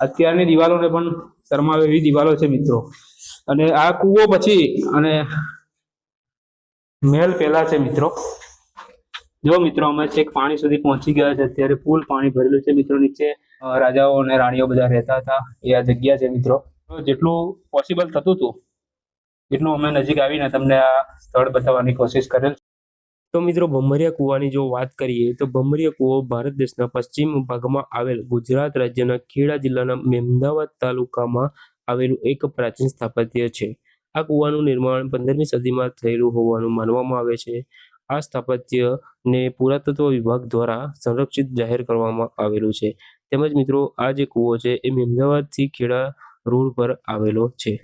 અત્યારની દિવાલોને પણ શરમાવે એવી દિવાલો છે મિત્રો. અને આ કૂવો પછી અને મહેલ પહેલા છે મિત્રો. જો મિત્રો અમે છેક પાણી સુધી પહોંચી ગયા છે, અત્યારે ફૂલ પાણી ભરેલું છે મિત્રો, નીચે રાજાઓ અને રાણીઓ બધા રહેતા હતા. એ આ જગ્યા છે મિત્રો. જેટલું પોસિબલ થતું હતું, એટલું અમે નજીક આવીને તમને આ સ્થળ બતાવવાની કોશિશ કરેલ તો મિત્રો ભમરિયા કૂવાની જો વાત કરીએ તો ભમરિયા કૂવો ભારત દેશના પશ્ચિમ ભાગમાં આવેલ ગુજરાત રાજ્યના ખેડા જિલ્લાના મહેમદાવાદ તાલુકામાં આવેલું એક પ્રાચીન સ્થાપત્ય છે. આ કૂવાનું નિર્માણ પંદરમી સદીમાં થયેલું હોવાનું માનવામાં આવે છે. આ સ્થાપત્યને પુરાતત્વ વિભાગ દ્વારા સંરક્ષિત જાહેર કરવામાં આવેલું છે. તેમજ મિત્રો આ જે કૂવો છે એ મહેમદાવાદથી ખેડા રોડ પર આવેલો છે.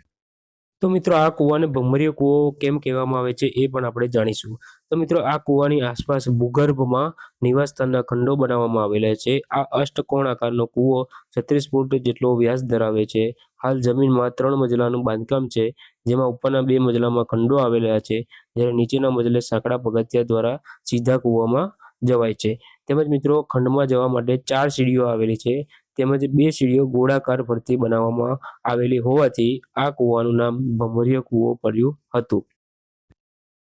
તો મિત્રો આ કૂવાને ભમરીય કૂવો કેમ કહેવામાં આવે છે એ પણ આપણે જાણીશું. તો મિત્રો આ કૂવાની આસપાસ ભૂગર્ભમાં નિવાસસ્થાનના ખંડો બનાવવામાં આવેલા છે. આ અષ્ટકોણ આકારનો કૂવો છત્રીસ ફૂટ જેટલો વ્યાસ ધરાવે છે. હાલ જમીનમાં ત્રણ મજલાનું બાંધકામ છે, જેમાં ઉપરના બે મજલામાં ખંડો આવેલા છે, જ્યારે નીચેના મજલે સાંકડા પગથિયા દ્વારા સીધા કૂવામાં જવાય છે. તેમજ મિત્રો ખંડમાં જવા માટે ચાર સીડીઓ આવેલી છે. તેમજ બે સીડીઓ ગોળાકાર ફરતી બનાવવામાં આવેલી હોવાથી આ કૂવાનું નામ ભમરિયા કૂવો પડ્યું હતું.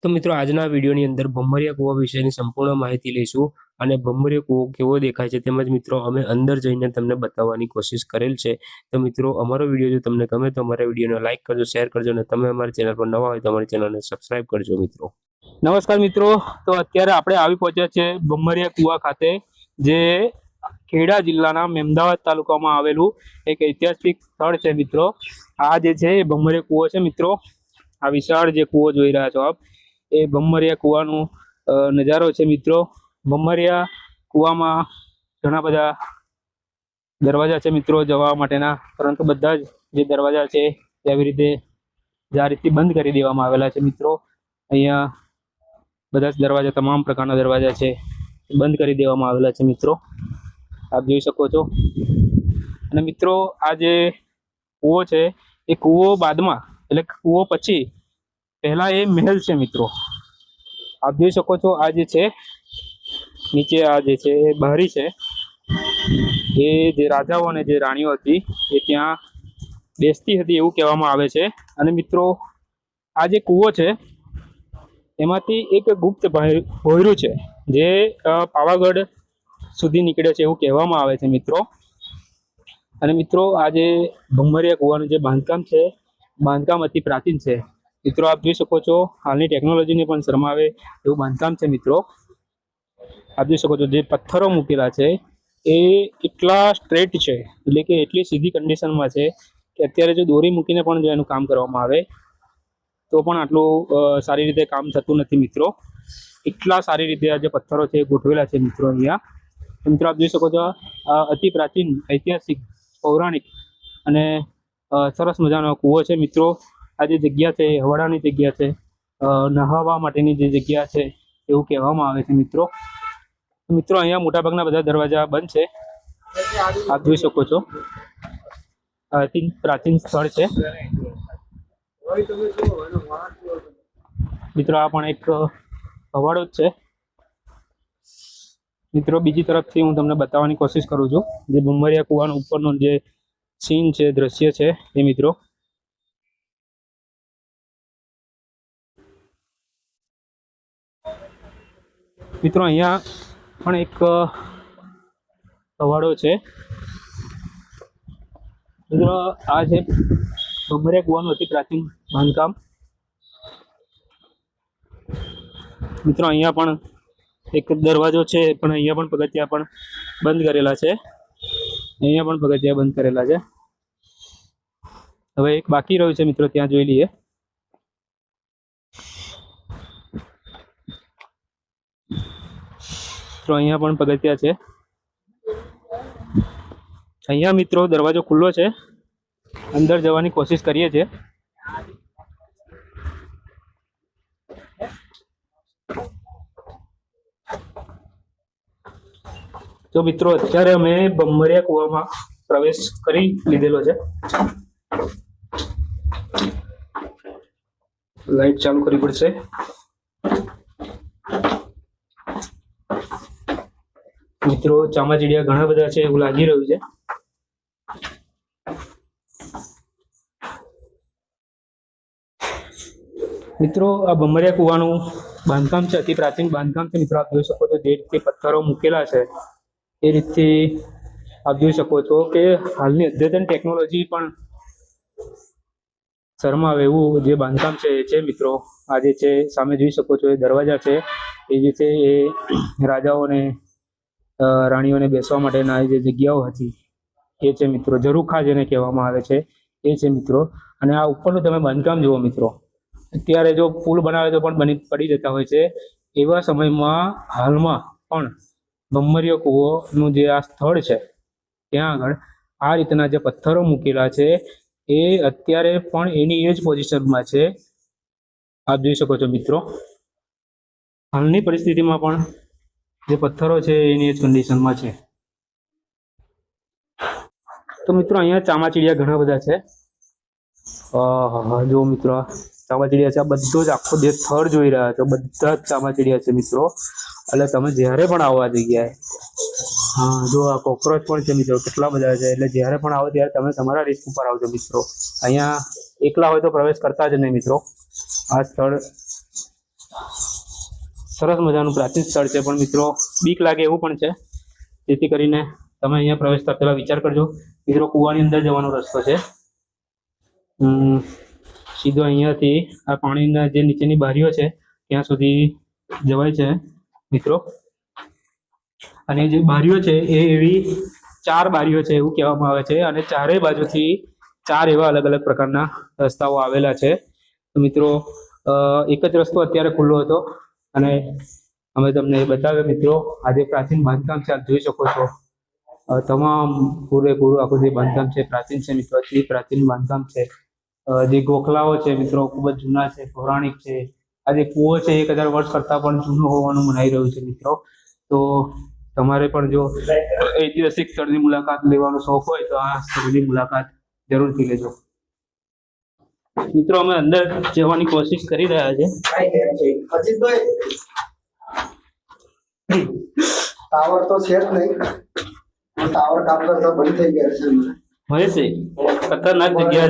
તો મિત્રો, આજના વિડીયોની અંદર ભમરિયા કૂવા વિશેની સંપૂર્ણ માહિતી લઈશું અને ભમરિયો કૂવો કેવો દેખાય છે તેમજ મિત્રો, અમે અંદર જઈને તમને બતાવવાની કોશિશ કરેલ છે. તો મિત્રો, અમારો વીડિયો જો તમને ગમે તો અમારા વિડીયોને લાઇક કરજો, શેર કરજો અને તમે અમારી ચેનલ પર નવા હોય તો અમારી ચેનલને સબસ્ક્રાઇબ કરજો મિત્રો. નમસ્કાર મિત્રો. તો અત્યારે આપણે આવી પહોંચ્યા છે ભમરિયા કુવા ખાતે, જે ખેડા જિલ્લાના મેમદાવાદ તાલુકામાં આવેલું એક ઐતિહાસિક સ્થળ છે મિત્રો. આ જે છે એ ભમરિયા કૂવો છે મિત્રો. આ વિશાળ જે કૂવો જોઈ રહ્યા છો આપ. એ ભમરિયા કૂવાનો નજારો છે મિત્રો. ભમરિયા કૂવામાં ઘણા બધા દરવાજા છે મિત્રો જવા માટેના. પરંતુ બધા જ જે દરવાજા છે તે આવી રીતે બંધ કરી દેવામાં આવેલા છે મિત્રો. અહીંયા બધા જ દરવાજા, તમામ પ્રકારના દરવાજા છે બંધ કરી દેવામાં આવેલા છે મિત્રો. આપ જોઈ શકો છો. અને મિત્રો, આ જે કૂવો છે, એ કૂવો બાદમાં, એટલે કૂવો પછી પહેલા એ મહેલ છે મિત્રો. આપ જોઈ શકો છો, આ જે છે, નીચે આ જે છે, એ બહારી છે. એ જે રાજાઓ અને જે રાણીઓ હતી, એ ત્યાં બેસતી હતી એવું કહેવામાં આવે છે. અને મિત્રો, આ જે કૂવો છે, એમાંથી એક ગુપ્ત ભોય- ભોયરું છે, જે પાવાગઢ સુધી નીકળે છે એવું કહેવામાં આવે છે મિત્રો. અને મિત્રો આ જે ભમરિયા કૂવાનું જે બાંધકામ છે, બાંધકામ અતિ પ્રાચીન છે. મિત્રો, આપ જોઈ શકો છો, હાલની ટેકનોલોજીને પણ શરમાવે એવું બાંધકામ છે મિત્રો. આપ જોઈ શકો છો, જે પથ્થરો મૂકેલા છે, એ એટલા સ્ટ્રેટ છે, એટલે કે એટલી સીધી કન્ડિશનમાં છે કે અત્યારે જો દોરી મૂકીને પણ જો એનું કામ કરવામાં આવે, તો પણ આટલું સારી રીતે કામ થતું નથી મિત્રો. એટલા સારી રીતે આ જે પથ્થરો છે ગોઠવેલા છે મિત્રો અહીંયા. મિત્રો આપ જોઈ શકો છો અતિ પ્રાચીન ઐતિહાસિક, પૌરાણિક અને સરસ મજાનો કૂવો છે મિત્રો. આ જે જગ્યા છે એ હવાડાની જગ્યા છે. નહાવા માટેની જે જગ્યા છે એવું કહેવામાં આવે છે મિત્રો. મિત્રો, અહીંયા મોટાભાગના બધા દરવાજા બંધ છે. આપ જોઈ શકો છો. અતિ પ્રાચીન સ્થળ છે. મિત્રો, આ પણ એક હવાડો જ છે. મિત્રો, બીજી તરફથી હું તમને બતાવવાની કોશિશ કરું છું, જે ભૂમરિયા કુવાનો ઉપરનો જે સીન છે, દ્રશ્ય છે, એ મિત્રો. મિત્રો, અહીંયા પણ એક હવાડો છે. મિત્રો, આ છે ભમરિયા કુવાનું અતિ પ્રાચીન બાંધકામ. મિત્રો, અહીંયા પણ એક દરવાજો છે, પણ અહીંયા પણ પગથિયા પણ બંધ કરેલા છે. અહીંયા પણ પગથિયા બંધ કરેલા છે. હવે એક બાકી રહ્યું છે મિત્રો, ત્યાં જોઈ લઈએ. તો અહીંયા પણ પગથિયા છે. અહીંયા મિત્રો દરવાજો ખુલ્લો છે. અંદર જવાની કોશિશ કરીએ છીએ. તો મિત્રો, અત્યારે અમે બમરિયા કુવામાં પ્રવેશ કરી લીધેલો છે. લાઈટ ચાલુ કરવી પડશે. મિત્રો, ચામાચીડિયા ઘણા બધા છે એવું લાગી રહ્યું છે. મિત્રો, આ બમરિયા કુવાનું બાંધકામ છે, અતિ પ્રાચીન બાંધકામ છે. મિત્રો, આપ જોઈ શકો છો, જે રીતે પથ્થરો મૂકેલા છે. એ રીતથી આપ જોઈ શકો છો કે હાલની અદ્યતન ટેકનોલોજી પણ શરમાવે એવું જે બાંધકામ છે એ છે મિત્રો આ જે છે, સામે જોઈ શકો છો, એ દરવાજા છે. એ જે છે, એ રાજાઓને રાણીઓને બેસવા માટેના જે જગ્યાઓ હતી, એ છે મિત્રો, ઝરૂખા જેને કહેવામાં આવે છે, એ છે મિત્રો. અને આ ઉપરનું તમે બાંધકામ જુઓ મિત્રો. અત્યારે જો પુલ બનાવે તો પણ બની, પડી જતા હોય છે. એવા સમયમાં હાલમાં પણ બમ્મરીયો કૂવોનું જે આ સ્થળ છે, ત્યાં આગળ આ રીતના જે પથ્થરો મૂકેલા છે, એ અત્યારે પણ એની એ જ પોઝિશનમાં છે. આપ જોઈ શકો છો મિત્રો. હાલની પરિસ્થિતિમાં પણ જે પથ્થરો છે, એની એ જ કન્ડિશનમાં છે. તો મિત્રો, અહીંયા ચામાચીડિયા ઘણા બધા છે. જો મિત્રો. ચામાચીડિયા છે. આ બધો જ આખો જે સ્થળ જોઈ રહ્યા છો. બધા જ ચામાચીડિયા છે મિત્રો. એટલે તમે જ્યારે પણ આવો આ જગ્યાએ હા જો આ કોક્રોચ પણ છે મિત્રો કેટલા બધા છે. એટલે જ્યારે પણ આવો ત્યારે તમે તમારા રિસ્ક ઉપર આવજો મિત્રો. અહીંયા એકલા હોય તો પ્રવેશ કરતા જ નહીં મિત્રો. આ સ્થળ સરસ મજાનું પ્રાચીન સ્થળ છે. પણ મિત્રો બીક લાગે એવું પણ છે. જેથી કરીને તમે અહીંયા પ્રવેશ પહેલાં પહેલા વિચાર કરજો. મિત્રો કૂવાની અંદર જવાનો રસ્તો છે. હમ, સીધો અહીંયાથી આ પાણીના જે નીચેની બારીઓ છે, ત્યાં સુધી જવાય છે, મિત્રો. અને જે બારીઓ છે, એ એવી ચાર બારીઓ છે એવું કહેવામાં આવે છે. અને ચારેય બાજુથી ચાર એવા અલગ અલગ પ્રકારના રસ્તાઓ આવેલા છે. મિત્રો એક જ રસ્તો અત્યારે ખુલ્લો હતો. અને અમે તમને બતાવ્યો, મિત્રો, આજે પ્રાચીન બાંધકામ છે, આપ જોઈ શકો છો. તમામ પૂરેપૂરું આખું જે બાંધકામ છે, પ્રાચીન છે, મિત્રો પ્રાચીન બાંધકામ છે. જે ગોખલાઓ છે, મિત્રો, ખૂબ જ જૂના છે, પૌરાણિક છે. આ જે કૂવો છે, એક હજાર વર્ષ કરતાં પણ જૂનું હોવાનું મનાઈ રહ્યું છે, મિત્રો. તો તમારે પણ જો ઐતિહાસિક સ્થળની મુલાકાત લેવાનો શોખ હોય, તો આ સ્થળની મુલાકાત જરૂરથી લેજો. મિત્રો, અમે અંદર જવાની કોશિશ કરી રહ્યા છે. ટાવર તો છે જ નહીં. ટાવર કામ કરતા બંધ થઈ ગયા છે મહેશ ખતરનાક જગ્યા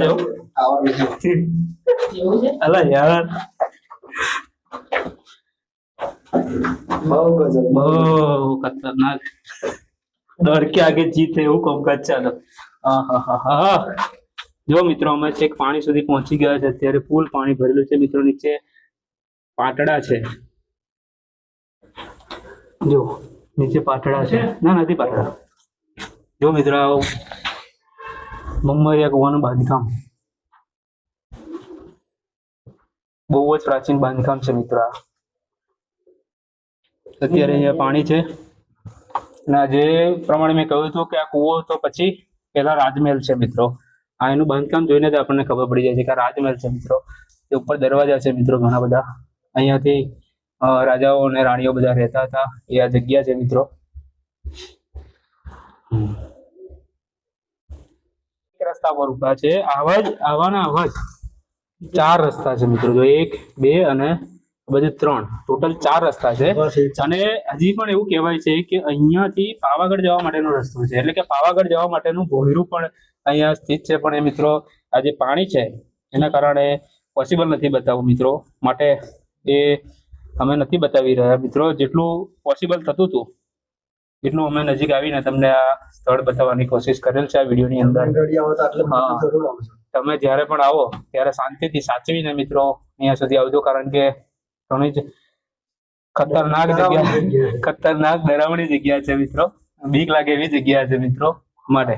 નથી અલા યાર. બહુ ખતરનાક. ડર કે આગે જીત એવું કોમકાજ ચાલો. જો મિત્રો અમે છેક પાણી સુધી પહોંચી ગયા છે. અત્યારે ફૂલ પાણી ભરેલું છે. મિત્રો નીચે પાટડા છે. જો નીચે પાટડા છે. ના નથી પાટડા. જો મિત્રો મુંબઈ કુવાનું બાંધકામ. બહુ જ પ્રાચીન બાંધકામ છે મિત્રો અત્યારે અહીંયા પાણી છે. આ જે પ્રમાણે મેં કહ્યું હતું કે આ કૂવો તો પછી પેલા રાજમહેલ છે મિત્રો. આ એનું બાંધકામ જોઈને જ આપણને ખબર પડી જાય છે કે આ રાજમહેલ છે મિત્રો. તે ઉપર દરવાજા છે મિત્રો ઘણા બધા. અહીંયાથી રાજાઓ અને રાણીઓ બધા રહેતા હતા. એ આ જગ્યા છે મિત્રો. એક રસ્તા પર ઊભા છે. આવા જ આવાના આવા જ ચાર રસ્તા છે મિત્રો જો એક બે અને બધે ત્રણ. ટોટલ ચાર રસ્તા છે. અને હજી પણ એવું કહેવાય છે કે અહીંયાથી પાવાગઢ જવા માટેનો રસ્તો છે. એટલે કે પાવાગઢ જવા માટેનું ભોયરું પણ અહીંયા સ્થિત છે. પણ એ મિત્રો આ જે પાણી છે એના કારણે પોસિબલ નથી બતાવવું મિત્રો. માટે એ અમે નથી બતાવી રહ્યા. મિત્રો જેટલું પોસિબલ થતું હતું એટલું અમે નજીક આવીને તમને આ સ્થળ બતાવવાની કોશિશ કરેલ છે આ વિડીયોની અંદર. તમે જ્યારે પણ આવો ત્યારે શાંતિથી સાચવીને મિત્રો અહીંયા સુધી આવજો કારણ કે ઘણી જ ખતરનાક જગ્યા ખતરનાક ડરાવણી જગ્યા છે મિત્રો. બીક લાગે એવી જગ્યા છે મિત્રો માટે.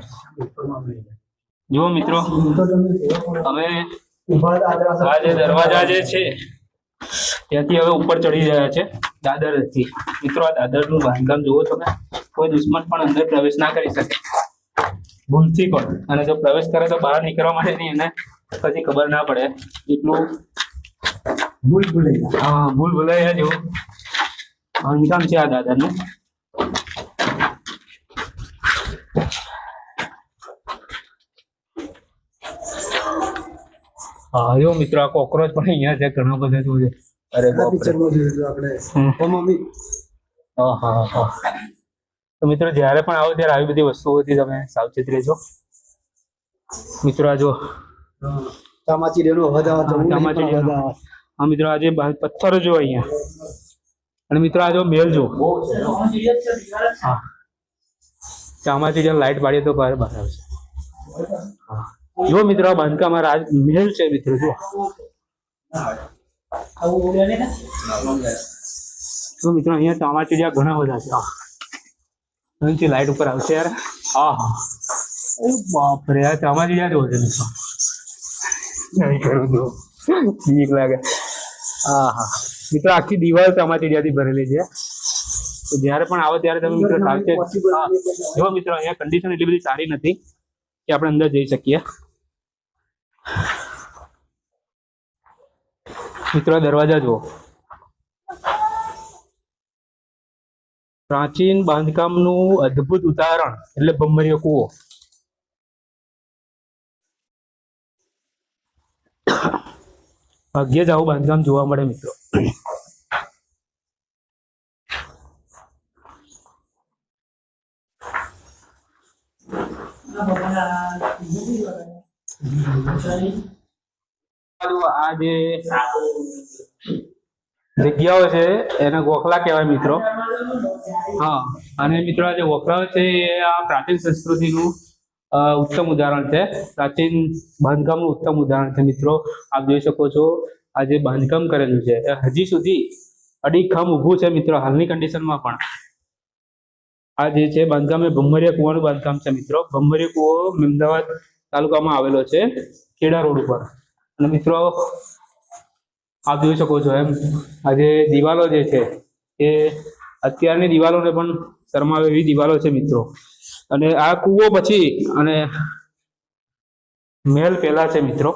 જુઓ મિત્રો અમે દાદરા આ જે દરવાજા જે છે ત્યાંથી હવે ઉપર ચડી રહ્યા છે દાદરથી. મિત્રો આ દાદરનું બાંધકામ જુઓ તમે. કોઈ દુશ્મન પણ અંદર પ્રવેશ ના કરી શકે. ભૂલથી પણ. અને જો પ્રવેશ કરે તો બહાર નીકળવા માટેની એને પછી ખબર ના પડે. એટલું ભૂલ ભૂલાઈ હા ભૂલ ભૂલાઈ જેવું. બાંધકામ છે આ દાદાનું. હા જો મિત્રો આ કોક્રોચ પણ અહીંયા છે ઘણો બધો શું અરે પિક્ચરમાં જોયું આપણે. હમ. હા હા આહાહા. તો મિત્રો જ્યારે પણ આવો ત્યારે આવી બધી વસ્તુઓથી તમે સાવચેત રહેજો. મિત્રો આ જો ચામાચીડિયાનો અવાજ આવે ચામાચીડિયાનો. હા મિત્રો આજે પથ્થર પથ્થરો જો અહીંયા. અને મિત્રો આ જો મેલ જો. હા. જો લાઈટ પાડીએ તો બહાર બહાર આવશે હા. જો મિત્રો આ બાંધકામ રાજ મહેલ છે મિત્રો જો. તો મિત્રો અહીંયા ચામાચીડિયા ઘણા બધા છે. આ. અહીંથી લાઈટ ઉપર આવશે યાર. હા હા બાપ રે આ ચામાચીડિયા જો છે નહીં કરું તો. બીક લાગે. હા હા મિત્રો આખી દિવાલ ચામાચીડિયાથી ભરેલી છે. તો જ્યારે પણ આવો ત્યારે તમે મિત્રો સાવચેત જો મિત્રો અહીંયા કન્ડિશન એટલી બધી સારી નથી કે આપણે અંદર જઈ શકીએ. મિત્રો દરવાજા જુઓ. પ્રાચીન બાંધકામનું અદ્ભુત ઉદાહરણ, એટલે ભમરીયો કૂવો. ભાગ્યે જ આવું બાંધકામ જોવા મળે મિત્રો. આ જે જગ્યાઓ છે, એને ગોખલા કહેવાય મિત્રો. હા, અને મિત્રો આ જે ગોખલાઓ છે, એ આ પ્રાચીન સંસ્કૃતિનું ઉત્તમ ઉદાહરણ છે. પ્રાચીન બાંધકામનું ઉત્તમ ઉદાહરણ છે મિત્રો. આપ જોઈ શકો છો, આ જે બાંધકામ કરેલું છે હજી સુધી અડીખમ ઊભું છે મિત્રો, હાલની કન્ડિશનમાં પણ. આ જે છે, બાંધકામ એ ભમરિયા કુવાનું બાંધકામ છે મિત્રો. ભમરિયા કુવો અમદાવાદ તાલુકામાં આવેલો છે, ખેડા રોડ ઉપર. અને મિત્રો આપ જોઈ શકો છો એમ. આ જે દિવાલો જે છે, એ અત્યારની દિવાલોને પણ શરમાવે એવી દિવાલો છે મિત્રો. અને આ કૂવો પછી અને મહેલ પહેલા છે મિત્રો.